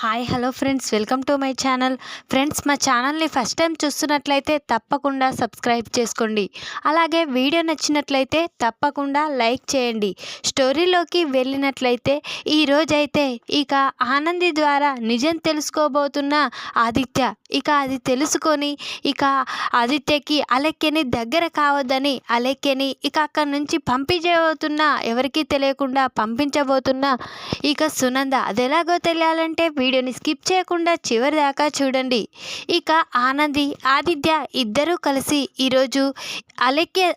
Hi hello friends welcome to my channel friends మా ఛానల్ని first time చూస్తున్నట్లయితే తప్పకుండా సబ్స్క్రైబ్ చేసుకోండి. అలాగే వీడియో నచ్చినట్లయితే తప్పకుండా లైక్ చేయండి. స్టోరీలోకి వెళ్ళినట్లయితే ఈరోజైతే ఇక ఆనంది ద్వారా నిజం తెలుసుకోబోతున్న ఆదిత్య. ఇక అది తెలుసుకొని ఇక ఆదిత్యకి అలెక్యని దగ్గర కావద్దని అలెక్యని ఇక అక్కడి నుంచి పంపించబోతున్న ఎవరికీ తెలియకుండా పంపించబోతున్న ఇక సునంద. అది ఎలాగో తెలియాలంటే వీడియోని స్కిప్ చేయకుండా చివరి దాకా చూడండి. ఇక ఆనంది ఆదిత్య ఇద్దరూ కలిసి ఈరోజు అలెక్య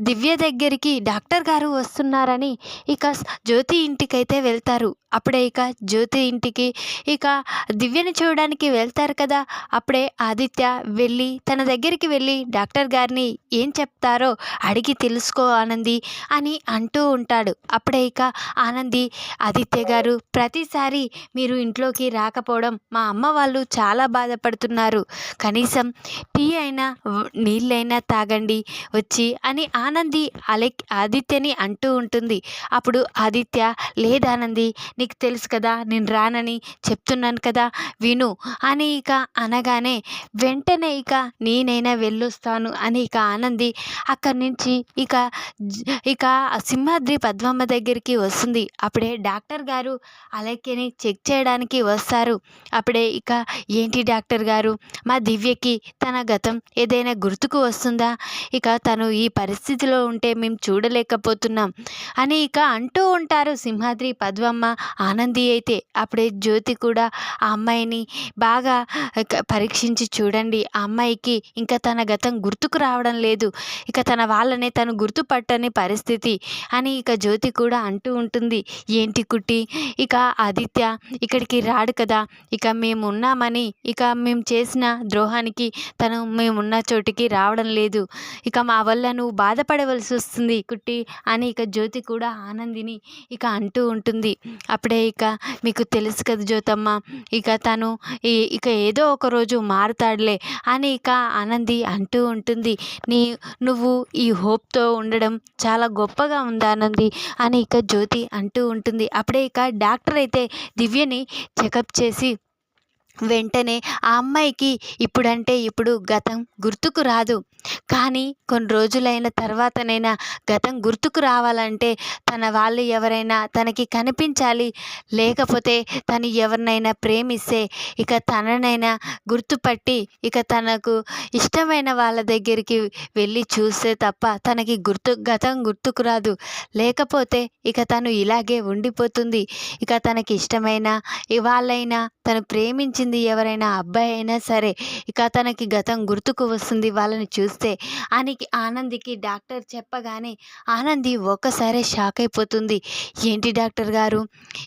దివ్య దగ్గరికి డాక్టర్ గారు వస్తున్నారని ఇక జ్యోతి ఇంటికైతే వెళ్తారు. అప్పుడే ఇక జ్యోతి ఇంటికి ఇక దివ్యని చూడడానికి వెళ్తారు కదా. అప్పుడే ఆదిత్య వెళ్ళి తన దగ్గరికి వెళ్ళి డాక్టర్ గారిని ఏం చెప్తారో అడిగి తెలుసుకో ఆనంది అని అంటూ ఉంటాడు. అప్పుడే ఇక ఆనంది ఆదిత్య గారు ప్రతిసారి మీరు ఇంట్లోకి రాకపోవడం మా అమ్మ వాళ్ళు చాలా బాధపడుతున్నారు. కనీసం టీ అయినా నీళ్ళైనా తాగండి వచ్చి అని ఆనంది అలెక్ ఆదిత్యని అంటూ ఉంటుంది. అప్పుడు ఆదిత్య లేదానంది నీకు తెలుసు కదా నేను రానని చెప్తున్నాను కదా విను అని ఇక అనగానే వెంటనే ఇక నేనైనా వెళ్ళొస్తాను అని ఇక ఆనంది అక్కడి నుంచి ఇక ఇక సింహాద్రి పద్మమ్మ దగ్గరికి వస్తుంది. అప్పుడే డాక్టర్ గారు అలెక్యని చెక్ చేయడానికి వస్తారు. అప్పుడే ఇక ఏంటి డాక్టర్ గారు? మా దివ్యకి తన గతం ఏదైనా గుర్తుకు వస్తుందా? ఇక తను ఈ పరిస్థితిలో ఉంటే మేము చూడలేకపోతున్నాం. అని ఇక అంటూ ఉంటారు సింహాద్రి పద్మమ్మ ఆనంది అయితే. అప్పుడే జ్యోతి కూడా ఆ అమ్మాయిని బాగా పరీక్షించి చూడండి ఆ అమ్మాయికి ఇంకా తన గతం గుర్తుకు రావడం లేదు. ఇక తన వాళ్ళనే తను గుర్తుపట్టని పరిస్థితి అని ఇక జ్యోతి కూడా అంటూ ఉంటుంది. ఏంటి కుట్టి? ఇక ఆదిత్య ఇక్కడికి రాడు కదా. ఇక మేము ఉన్నామని ఇక మేము చేసిన ద్రోహానికి తను మేమున్న చోటికి రావడం లేదు. ఇక మా వల్ల నువ్వు బాధపడవలసి వస్తుంది. కుట్టి అని ఇక జ్యోతి కూడా ఆనందిని ఇక అంటూ ఉంటుంది. అప్పుడే ఇక మీకు తెలుసు కదా జ్యోతమ్మ ఇక తను ఇక ఏదో ఒక రోజు మారుతాడులే అని ఇక ఆనంది అంటూ ఉంటుంది. నీ నువ్వు ఈ హోప్తో ఉండడం చాలా గొప్పగా ఉంది ఆనంది అని ఇక జ్యోతి అంటూ ఉంటుంది. అప్పుడే ఇక డాక్టర్ అయితే దివ్యని చెకప్ చేసి వెంటనే ఆ అమ్మాయికి ఇప్పుడంటే ఇప్పుడు గతం గుర్తుకు రాదు. కానీ కొన్ని రోజులైన తర్వాతనైనా గతం గుర్తుకు రావాలంటే తన వాళ్ళు ఎవరైనా తనకి కనిపించాలి. లేకపోతే తను ఎవరినైనా ప్రేమిస్తే ఇక తననైనా గుర్తుపట్టి ఇక తనకు ఇష్టమైన వాళ్ళ దగ్గరికి వెళ్ళి చూస్తే తప్ప తనకి గుర్తు గతం గుర్తుకు రాదు. లేకపోతే ఇక తను ఇలాగే ఉండిపోతుంది. ఇక తనకి ఇష్టమైన ఇవాళ్ళైనా వాళ్ళైనా తను ప్రేమించింది ఎవరైనా అబ్బాయి అయినా సరే ఇక తనకి గతం గుర్తుకు వస్తుంది వాళ్ళని చూస్తే. అని ఆనందికి డాక్టర్ చెప్పగానే ఆనంది ఒక్కసారే షాక్ అయిపోతుంది. ఏంటి డాక్టర్ గారు?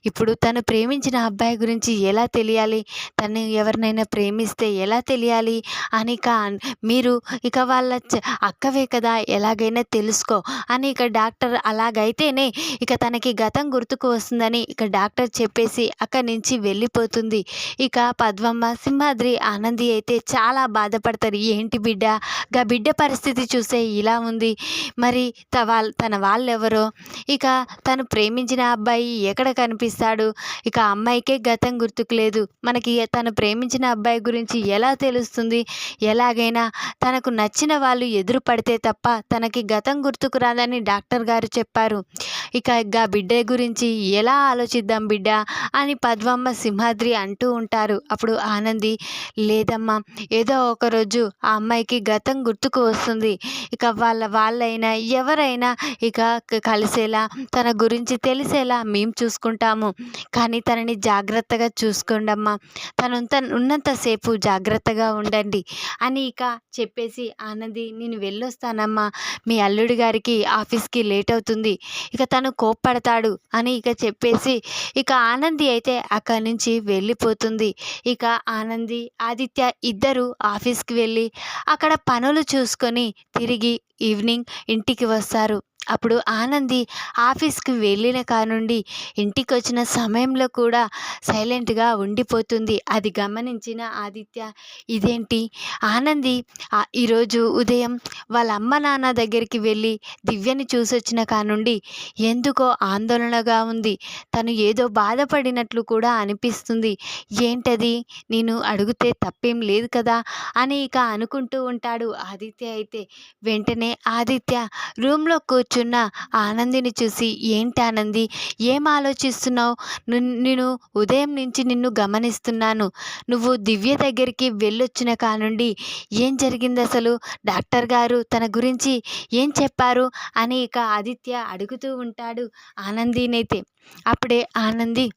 ఇప్పుడు తను ప్రేమించిన అబ్బాయి గురించి ఎలా తెలియాలి? తను ఎవరినైనా ప్రేమిస్తే ఎలా తెలియాలి? అని కా మీరు ఇక వాళ్ళ చ- అక్కవే కదా ఎలాగైనా తెలుసుకో. అని ఇక డాక్టర్ అలాగైతేనే ఇక తనకి గతం గుర్తుకు వస్తుందని ఇక డాక్టర్ చెప్పేసి అక్కడి నుంచి వెళ్ళిపోతుంది. ఇక పద్మమ్మ సింహాద్రి ఆనంది అయితే చాలా బాధపడతారు. ఏంటి బిడ్డ? గా బిడ్డ పరిస్థితి చూస్తే ఇలా ఉంది. మరి తవాల్ తన వాళ్ళెవరో? ఇక తను ప్రేమించిన అబ్బాయి ఎక్కడ కనిపిస్తాడు? ఇక అమ్మాయికే గతం గుర్తుకు లేదు మనకి తను ప్రేమించిన అబ్బాయి గురించి ఎలా తెలుస్తుంది? ఎలాగైనా తనకు నచ్చిన వాళ్ళు ఎదురు పడితే తప్ప తనకి గతం గుర్తుకు రాదని డాక్టర్ గారు చెప్పారు. ఇక గా బిడ్డ గురించి ఎలా ఆలోచిద్దాం బిడ్డ అని పద్మమ్మ సింహాద్రి అంటూ ఉంటారు. అప్పుడు ఆనంది లేదమ్మా ఏదో ఒకరోజు ఆ అమ్మాయికి గతం గుర్తుకు వస్తుంది. ఇక వాళ్ళ వాళ్ళైనా ఎవరైనా ఇక కలిసేలా తన గురించి తెలిసేలా మేము చూసుకుంటాము. కానీ తనని జాగ్రత్తగా చూసుకోండమ్మా. తను ఉన్నంతసేపు జాగ్రత్తగా ఉండండి అని ఇక చెప్పేసి ఆనంది నేను వెళ్ళొస్తానమ్మా. మీ అల్లుడి గారికి ఆఫీస్కి లేట్ అవుతుంది. ఇక తను కోప్పడతాడు అని ఇక చెప్పేసి ఇక ఆనంది అయితే అక్కడి నుంచి వెళ్ళిపోతుంది. ఇక ఆనంది ఆదిత్య ఇద్దరు ఆఫీస్కి వెళ్ళి అక్కడ పనులు చూసుకొని తిరిగి ఈవినింగ్ ఇంటికి వస్తారు. అప్పుడు ఆనంది ఆఫీస్కి వెళ్ళిన కానుండి ఇంటికి వచ్చిన సమయంలో కూడా సైలెంట్గా ఉండిపోతుంది. అది గమనించిన ఆదిత్య ఇదేంటి? ఆనంది ఈరోజు ఉదయం వాళ్ళ అమ్మ నాన్న దగ్గరికి వెళ్ళి దివ్యని చూసొచ్చిన కానుండి ఎందుకో ఆందోళనగా ఉంది. తను ఏదో బాధపడినట్లు కూడా అనిపిస్తుంది. ఏంటది? నేను అడిగితే తప్పేం లేదు కదా? అని ఇక అనుకుంటూ ఉంటాడు ఆదిత్య అయితే. వెంటనే ఆదిత్య రూమ్లో కూర్చున్న ఆనందిని చూసి ఏంటి ఆనంది? ఏం ఆలోచిస్తున్నావు? నేను ఉదయం నుంచి నిన్ను గమనిస్తున్నాను. నువ్వు దివ్య దగ్గరికి వెళ్ళొచ్చిన కానుండి ఏం జరిగింది అసలు? డాక్టర్ గారు తన గురించి ఏం చెప్పారు? అని ఇక ఆదిత్య అడుగుతూ ఉంటాడు ఆనందినైతే. అప్పుడే ఆనంది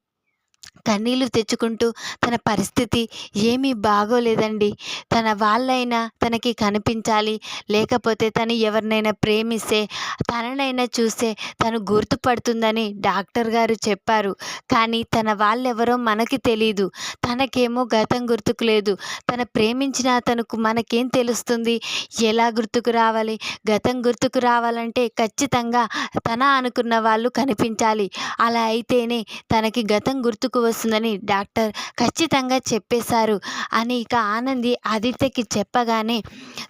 కన్నీళ్ళు తెచ్చుకుంటూ తన పరిస్థితి ఏమీ బాగోలేదండి. తన వాళ్ళైనా తనకి కనిపించాలి లేకపోతే తను ఎవరినైనా ప్రేమిస్తే తననైనా చూస్తే తను గుర్తుపడుతుందని డాక్టర్ గారు చెప్పారు. కానీ తన వాళ్ళెవరో మనకి తెలీదు. తనకేమో గతం గుర్తుకు లేదు. తన ప్రేమించిన అతనుకు మనకేం తెలుస్తుంది? ఎలా గుర్తుకు రావాలి? గతం గుర్తుకు రావాలంటే ఖచ్చితంగా తన అనుకున్న వాళ్ళు కనిపించాలి. అలా అయితేనే తనకి గతం గుర్తుకు వస్తుందని డాక్టర్ ఖచ్చితంగా చెప్పేశారు. అని ఇక ఆనంది ఆదిత్యకి చెప్పగానే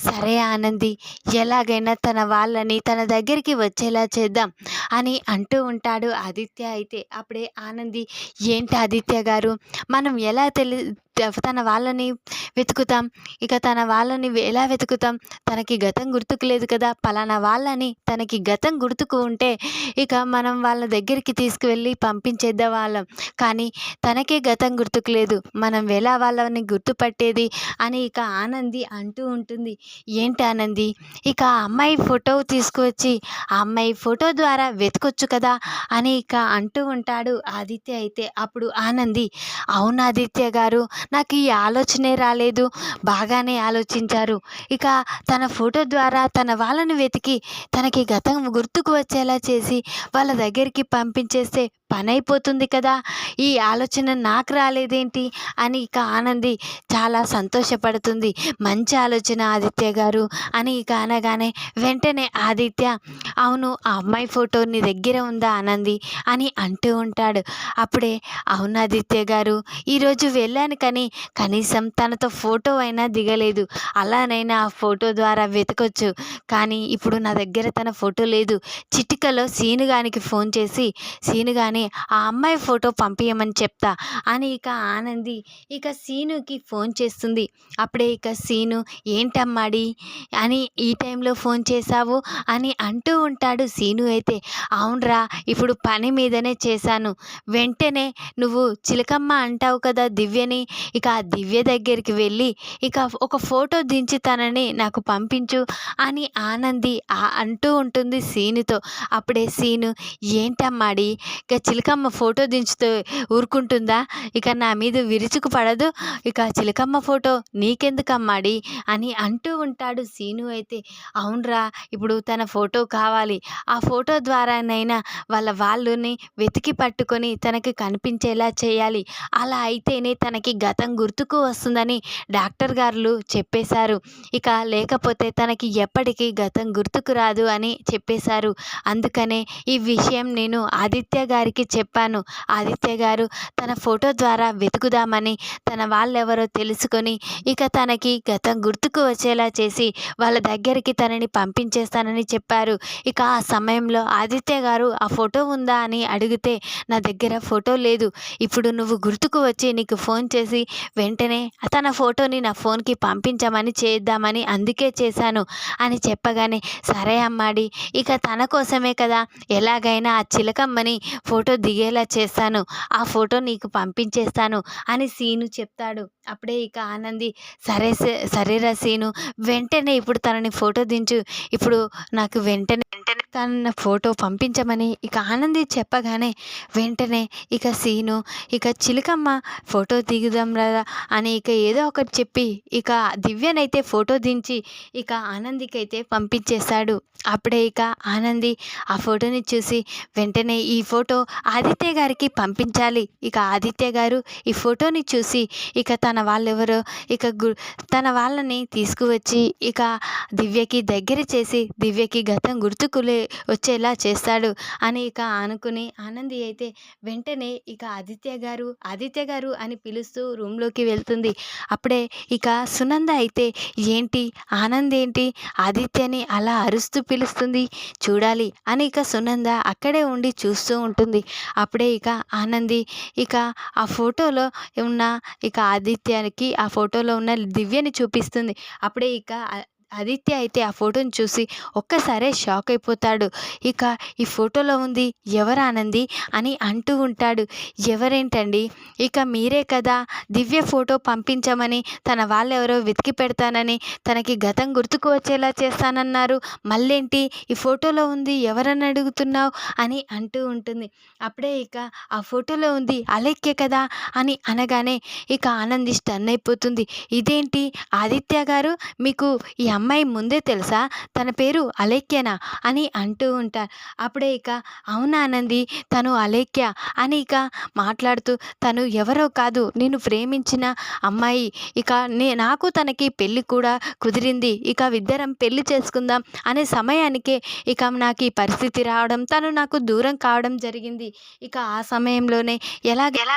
సరే ఆనంది ఎలాగైనా తన వాళ్ళని తన దగ్గరికి వచ్చేలా చేద్దాం అని అంటూ ఉంటాడు ఆదిత్య. అయితే అప్పుడే ఆనంది ఏంటి ఆదిత్య గారు మనం ఎలా తెలి తన వాళ్ళని వెతుకుతాం. ఇక తన వాళ్ళని ఎలా వెతుకుతాం? తనకి గతం గుర్తుకు లేదు కదా. పలానా వాళ్ళని తనకి గతం గుర్తుకు ఉంటే ఇక మనం వాళ్ళ దగ్గరికి తీసుకువెళ్ళి పంపించేద్దాం వాళ్ళం. కానీ తనకే గతం గుర్తుకు లేదు. మనం ఎలా వాళ్ళని గుర్తుపట్టేది అని ఇక ఆనంది అంటూ ఉంటుంది. ఏంటి ఆనంది? ఇక అమ్మాయి ఫోటో తీసుకువచ్చి ఆ అమ్మాయి ఫోటో ద్వారా వెతకొచ్చు కదా అని ఇక అంటూ ఉంటాడు ఆదిత్య అయితే. అప్పుడు ఆనంది అవును ఆదిత్య గారు నాకు ఈ ఆలోచనే రాలేదు. బాగానే ఆలోచించారు. ఇక తన ఫోటో ద్వారా తన వాళ్ళని వెతికి తనకి గతం గుర్తుకు వచ్చేలా చేసి వాళ్ళ దగ్గరికి పంపించేస్తే పని అయిపోతుంది కదా? ఈ ఆలోచన నాకు రాలేదేంటి? అని ఇక ఆనంది చాలా సంతోషపడుతుంది. మంచి ఆలోచన ఆదిత్య గారు అని ఇక అనగానే వెంటనే ఆదిత్య అవును ఆ అమ్మాయి ఫోటో నీ దగ్గర ఉందా ఆనంది? అని అంటూ ఉంటాడు. అప్పుడే అవును ఆదిత్య గారు ఈరోజు వెళ్ళాను కానీ కనీసం తనతో ఫోటో అయినా దిగలేదు. అలానైనా ఆ ఫోటో ద్వారా వెతకొచ్చు. కానీ ఇప్పుడు నా దగ్గర తన ఫోటో లేదు. చిటికలో సీనుగానికి ఫోన్ చేసి సీనుగాని ఆ అమ్మాయి ఫోటో పంపించమని చెప్తా అని ఇక ఆనంది ఇక సీనుకి ఫోన్ చేస్తుంది. అప్పుడే ఇక సీను ఏంటమ్మాడి అని ఈ టైంలో ఫోన్ చేశావు? అని అంటూ ఉంటాడు సీను అయితే. అవునరా ఇప్పుడు పని మీదనే చేశాను. వెంటనే నువ్వు చిలకమ్మ అంటావు కదా దివ్యని ఇక ఆ దివ్య దగ్గరికి వెళ్ళి ఇక ఒక ఫోటో దించి తనని నాకు పంపించు అని ఆనంది అంటూ ఉంటుంది సీనుతో. అప్పుడే సీను ఏంటమ్మాడి ఇక చిలకమ్మ ఫోటో దించుతూ ఊరుకుంటుందా? ఇక నా మీద విరుచుకు పడదు. ఇక చిలకమ్మ ఫోటో నీకెందుకమ్మాడి? అని అంటూ ఉంటాడు సీను అయితే. అవునరా ఇప్పుడు తన ఫోటో కావాలి. ఆ ఫోటో ద్వారానైనా వాళ్ళ వాళ్ళని వెతికి పట్టుకొని తనకి కనిపించేలా చేయాలి. అలా అయితేనే తనకి గతం గుర్తుకు వస్తుందని డాక్టర్ గారు చెప్పేశారు. ఇక లేకపోతే తనకి ఎప్పటికీ గతం గుర్తుకు రాదు అని చెప్పేశారు. అందుకనే ఈ విషయం నేను ఆదిత్య గారికి చెప్పాను. ఆదిత్య గారు తన ఫోటో ద్వారా వెతుకుదామని తన వాళ్ళెవరో తెలుసుకొని ఇక తనకి గతం గుర్తుకు వచ్చేలా చేసి వాళ్ళ దగ్గరికి తనని పంపించేస్తానని చెప్పారు. ఇక ఆ సమయంలో ఆదిత్య గారు ఆ ఫోటో ఉందా? అని అడిగితే నా దగ్గర ఫోటో లేదు. ఇప్పుడు నువ్వు గుర్తుకు వచ్చి నీకు ఫోన్ చేసి వెంటనే తన ఫోటోని నా ఫోన్కి పంపించమని చేద్దామని అందుకే చేశాను అని చెప్పగానే సరే అమ్మాడి ఇక తన కోసమే కదా ఎలాగైనా ఆ చిలకమ్మని ఫోటో దిగేలా చేస్తాను. ఆ ఫోటో నీకు పంపించేస్తాను అని సీను చెప్తాడు. అప్పుడే ఇక ఆనంది సరే సరేరా సీను వెంటనే ఇప్పుడు తనని ఫోటో దించు. ఇప్పుడు నాకు వెంటనే వెంటనే తన ఫోటో పంపించమని ఇక ఆనంది చెప్పగానే వెంటనే ఇక సీను ఇక చిలకమ్మ ఫోటో దిగుదాం రా అని ఇక ఏదో ఒకటి చెప్పి ఇక దివ్యనైతే ఫోటో దించి ఇక ఆనందికైతే పంపించేశాడు అప్పుడే ఇక ఆనంది ఆ ఫోటోని చూసి వెంటనే ఈ ఫోటో ఆదిత్య గారికి పంపించాలి. ఇక ఆదిత్య గారు ఈ ఫోటోని చూసి ఇక తన వాళ్ళెవరో ఇక గు తన వాళ్ళని తీసుకువచ్చి ఇక దివ్యకి దగ్గర చేసి దివ్యకి గతం గుర్తుకులే వచ్చేలా చేస్తాడు అని ఇక అనుకుని ఆనంది అయితే వెంటనే ఇక ఆదిత్య గారు ఆదిత్య గారు అని పిలుస్తూ రూమ్లోకి వెళ్తుంది. అప్పుడే ఇక సునంద అయితే ఏంటి? ఆనంద్ ఏంటి? ఆదిత్యని అలా అరుస్తూ పిలుస్తుంది? చూడాలి అని ఇక సునంద అక్కడే ఉండి చూస్తూ ఉంటుంది. అప్పుడే ఇక ఆనంది ఇక ఆ ఫోటోలో ఉన్న ఇక ఆదిత్య ఆదిత్యానికి ఆ ఫోటోలో ఉన్న దివ్యని చూపిస్తుంది. అప్పుడే ఇక ఆదిత్య అయితే ఆ ఫోటోని చూసి ఒక్కసారే షాక్ అయిపోతాడు. ఇక ఈ ఫోటోలో ఉంది ఎవరు ఆనంది అని అంటూ ఉంటాడు. ఎవరేంటండి? ఇక మీరే కదా దివ్య ఫోటో పంపించమని తన వాళ్ళెవరో వెతికి పెడతానని తనకి గతం గుర్తుకు వచ్చేలా చేస్తానన్నారు. మళ్ళేంటి? ఈ ఫోటోలో ఉంది ఎవరని అడుగుతున్నావు? అని అంటూ ఉంటుంది. అప్పుడే ఇక ఆ ఫోటోలో ఉంది అలెక్కే కదా అని అనగానే ఇక ఆనంది స్టన్ అయిపోతుంది. ఇదేంటి? ఆదిత్య గారు మీకు ఈ అమ్మాయి ముందే తెలుసా? తన పేరు అలేఖ్యనా? అని అంటూ ఉంటారు. అప్పుడే ఇక అవునా ఆనంది తను అలేఖ్య అని ఇక మాట్లాడుతూ తను ఎవరో కాదు నేను ప్రేమించిన అమ్మాయి. ఇక నే నాకు తనకి పెళ్ళి కూడా కుదిరింది. ఇక ఇద్దరం పెళ్ళి చేసుకుందాం అనే సమయానికే ఇక నాకు ఈ పరిస్థితి రావడం తను నాకు దూరం కావడం జరిగింది. ఇక ఆ సమయంలోనే ఎలాగ ఎలా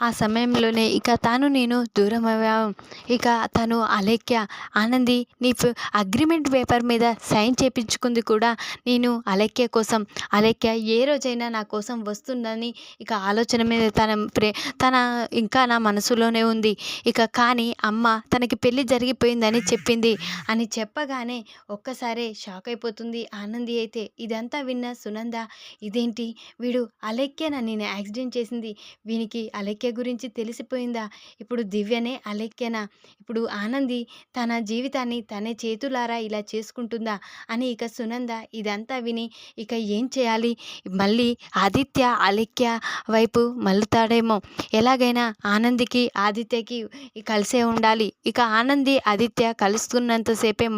ఆ సమయంలోనే ఇక తాను నేను దూరం అయ్యాం ఇక తను అలేఖ్య ఆనంది నీ అగ్రిమెంట్ పేపర్ మీద సైన్ చేపించుకుంది కూడా నేను అలేఖ్య కోసం. అలేఖ్య ఏ రోజైనా నా కోసం వస్తుందని ఇక ఆలోచన మీద తన ప్రే తన ఇంకా నా మనసులోనే ఉంది. ఇక కానీ అమ్మ తనకి పెళ్ళి జరిగిపోయిందని చెప్పింది. అని చెప్పగానే ఒక్కసారే షాక్ అయిపోతుంది ఆనంది అయితే. ఇదంతా విన్న సునంద ఇదేంటి? వీడు అలేఖ్యన? నేను యాక్సిడెంట్ చేసింది. వీనికి అలేఖ్య గురించి తెలిసిపోయిందా? ఇప్పుడు దివ్యనే అలేఖ్యనా ఇప్పుడు ఆనంది తన జీవితాన్ని తనే చేతులారా ఇలా చేసుకుంటుందా? అని ఇక సునంద ఇదంతా విని ఇక ఏం చేయాలి? మళ్ళీ ఆదిత్య అలేఖ్య వైపు మల్లుతాడేమో ఎలాగైనా ఆనందికి ఆదిత్యకి కలిసే ఉండాలి. ఇక ఆనంది ఆదిత్య కలుస్తున్నంతసేపే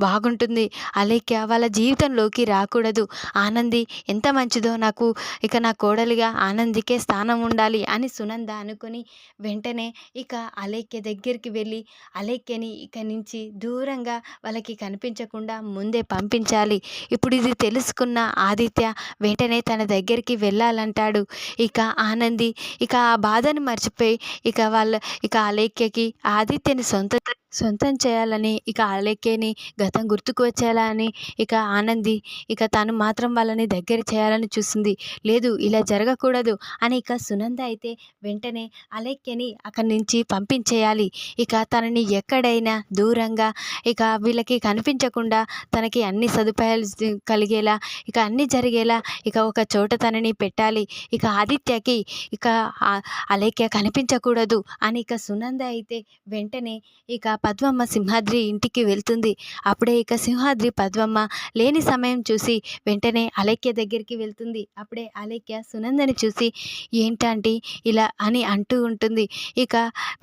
బాగుంటుంది. అలేఖ్య వాళ్ళ జీవితంలోకి రాకూడదు. ఆనంది ఎంత మంచిదో నాకు. ఇక నా కోడలిగా ఆనందికే స్థానం ఉండాలి అని సునంద అనుకొని వెంటనే ఇక అలేఖ్య దగ్గరికి వెళ్ళి అలేఖ్యని ఇక నుంచి దూరంగా వాళ్ళకి కనిపించకుండా ముందే పంపించాలి. ఇప్పుడు ఇది తెలుసుకున్న ఆదిత్య వెంటనే తన దగ్గరికి వెళ్ళాలంటాడు. ఇక ఆనంది ఇక ఆ బాధను మర్చిపోయి ఇక వాళ్ళ ఇక అలేఖ్యకి ఆదిత్యని సొంత సొంతం చేయాలని ఇక అలెక్కేని గతం గుర్తుకు వచ్చేలా అని ఇక ఆనంది ఇక తను మాత్రం వాళ్ళని దగ్గర చేయాలని చూస్తుంది లేదు ఇలా జరగకూడదు అని ఇక సునంద అయితే వెంటనే అలెక్కేని అక్కడి నుంచి పంపించేయాలి. ఇక తనని ఎక్కడైనా దూరంగా ఇక వీళ్ళకి కనిపించకుండా తనకి అన్ని సదుపాయాలు కలిగేలా ఇక అన్ని జరిగేలా ఇక ఒక చోట తనని పెట్టాలి. ఇక ఆదిత్యకి ఇక అలేఖ్య కనిపించకూడదు అని ఇక సునంద అయితే వెంటనే ఇక పద్మమ్మ సింహాద్రి ఇంటికి వెళ్తుంది. అప్పుడే ఇక సింహాద్రి పద్మమ్మ లేని సమయం చూసి వెంటనే అలైక్య దగ్గరికి వెళ్తుంది. అప్పుడే అలైక్య సునందని చూసి ఏంటంటే ఇలా అని అంటూ ఉంటుంది. ఇక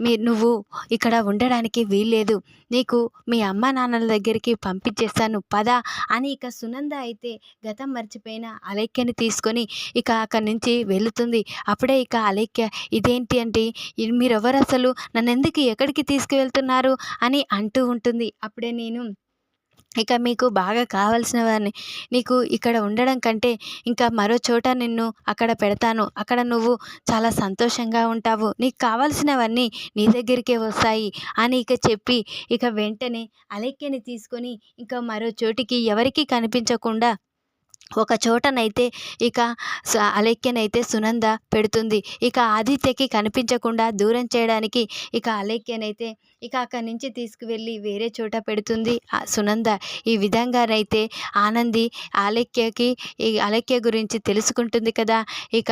మీ నువ్వు ఇక్కడ ఉండడానికి వీల్లేదు. నీకు మీ అమ్మ నాన్నల దగ్గరికి పంపించేస్తాను. పద అని ఇక సునంద అయితే గతం మర్చిపోయిన అలైక్యని తీసుకొని ఇక అక్కడి నుంచి వెళుతుంది. అప్పుడే ఇక అలైక్య ఇదేంటి అంటే? మీరెవరు అసలు నన్ను ఎందుకు ఎక్కడికి తీసుకువెళ్తున్నారు? అని అంటూ ఉంటుంది. అప్పుడే నేను ఇక మీకు బాగా కావాల్సిన వారిని నీకు ఇక్కడ ఉండడం కంటే ఇంకా మరో చోట నిన్ను అక్కడ పెడతాను. అక్కడ నువ్వు చాలా సంతోషంగా ఉంటావు. నీకు కావాల్సినవన్నీ నీ దగ్గరికే వస్తాయి అని ఇక చెప్పి ఇక వెంటనే అలెక్యని తీసుకొని ఇంకా మరో చోటికి ఎవరికీ కనిపించకుండా ఒక చోటనైతే ఇక స- అలేఖ్యనైతే సునంద పెడుతుంది. ఇక ఆదిత్యకి కనిపించకుండా దూరం చేయడానికి ఇక అలేఖ్యనైతే ఇక అక్కడి నుంచి తీసుకువెళ్ళి వేరే చోట పెడుతుంది. సునంద ఈ విధంగానైతే ఆనంది ఆలేఖ్యకి ఈ అలక్య గురించి తెలుసుకుంటుంది కదా. ఇక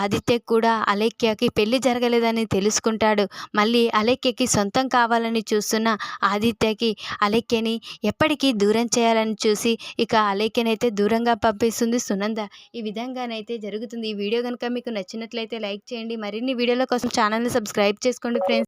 ఆదిత్య కూడా అలక్యకి పెళ్ళి జరగలేదని తెలుసుకుంటాడు. మళ్ళీ అలక్యకి సొంతం కావాలని చూస్తున్న ఆదిత్యకి అలక్యని ఎప్పటికీ దూరం చేయాలని చూసి ఇక అలేఖ్యనైతే దూరంగా పంపిస్తుంది సునంద. ఈ విధంగానైతే జరుగుతుంది ఈ వీడియో. కనుక మీకు నచ్చినట్లయితే లైక్ చేయండి. మరిన్ని వీడియోల కోసం ఛానల్ని సబ్స్క్రైబ్ చేసుకోండి ఫ్రెండ్స్.